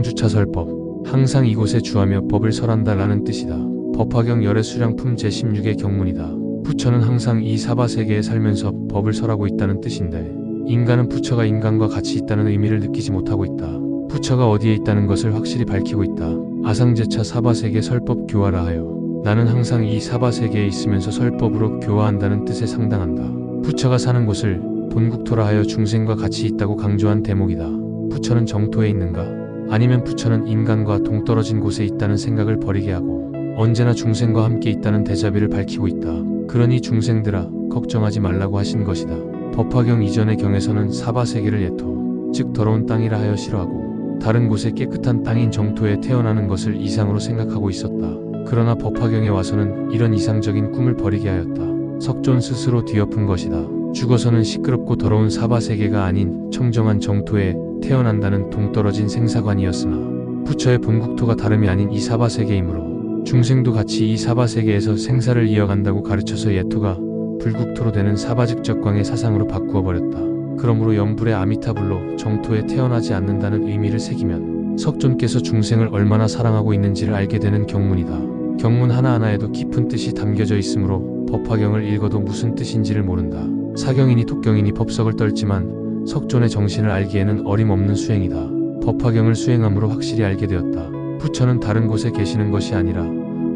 주차설법 항상 이곳에 주하며 법을 설한다라는 뜻이다. 법화경 열의 수량품 제16의 경문이다. 부처는 항상 이 사바세계에 살면서 법을 설하고 있다는 뜻인데 인간은 부처가 인간과 같이 있다는 의미를 느끼지 못하고 있다. 부처가 어디에 있다는 것을 확실히 밝히고 있다. 아상제차 사바세계 설법 교화라 하여 나는 항상 이 사바세계에 있으면서 설법으로 교화한다는 뜻에 상당한다. 부처가 사는 곳을 본국토라 하여 중생과 같이 있다고 강조한 대목이다. 부처는 정토에 있는가? 아니면 부처는 인간과 동떨어진 곳에 있다는 생각을 버리게 하고 언제나 중생과 함께 있다는 대자비를 밝히고 있다. 그러니 중생들아 걱정하지 말라고 하신 것이다. 법화경 이전의 경에서는 사바세계를 예토 즉 더러운 땅이라 하여 싫어하고 다른 곳에 깨끗한 땅인 정토에 태어나는 것을 이상으로 생각하고 있었다. 그러나 법화경에 와서는 이런 이상적인 꿈을 버리게 하였다. 석존 스스로 뒤엎은 것이다. 죽어서는 시끄럽고 더러운 사바 세계가 아닌 청정한 정토에 태어난다는 동떨어진 생사관이었으나 부처의 본국토가 다름이 아닌 이 사바 세계이므로 중생도 같이 이 사바 세계에서 생사를 이어간다고 가르쳐서 예토가 불국토로 되는 사바직적광의 사상으로 바꾸어 버렸다. 그러므로 염불의 아미타불로 정토에 태어나지 않는다는 의미를 새기면 석존께서 중생을 얼마나 사랑하고 있는지를 알게 되는 경문이다. 경문 하나하나에도 깊은 뜻이 담겨져 있으므로 법화경을 읽어도 무슨 뜻인지를 모른다. 사경이니 독경이니 법석을 떨지만 석존의 정신을 알기에는 어림없는 수행이다. 법화경을 수행함으로 확실히 알게 되었다. 부처는 다른 곳에 계시는 것이 아니라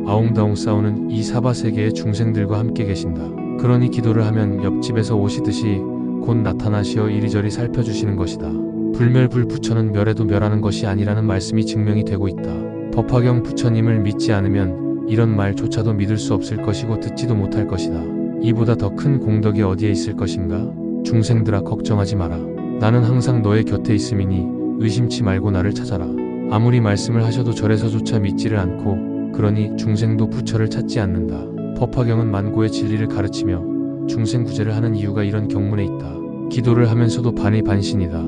아웅다웅 싸우는 이 사바세계의 중생들과 함께 계신다. 그러니 기도를 하면 옆집에서 오시듯이 곧 나타나시어 이리저리 살펴주시는 것이다. 불멸불 부처는 멸해도 멸하는 것이 아니라는 말씀이 증명이 되고 있다. 법화경 부처님을 믿지 않으면 이런 말조차도 믿을 수 없을 것이고 듣지도 못할 것이다. 이보다 더 큰 공덕이 어디에 있을 것인가? 중생들아 걱정하지 마라. 나는 항상 너의 곁에 있음이니 의심치 말고 나를 찾아라. 아무리 말씀을 하셔도 절에서조차 믿지를 않고 그러니 중생도 부처를 찾지 않는다. 법화경은 만고의 진리를 가르치며 중생 구제를 하는 이유가 이런 경문에 있다. 기도를 하면서도 반의 반신이다.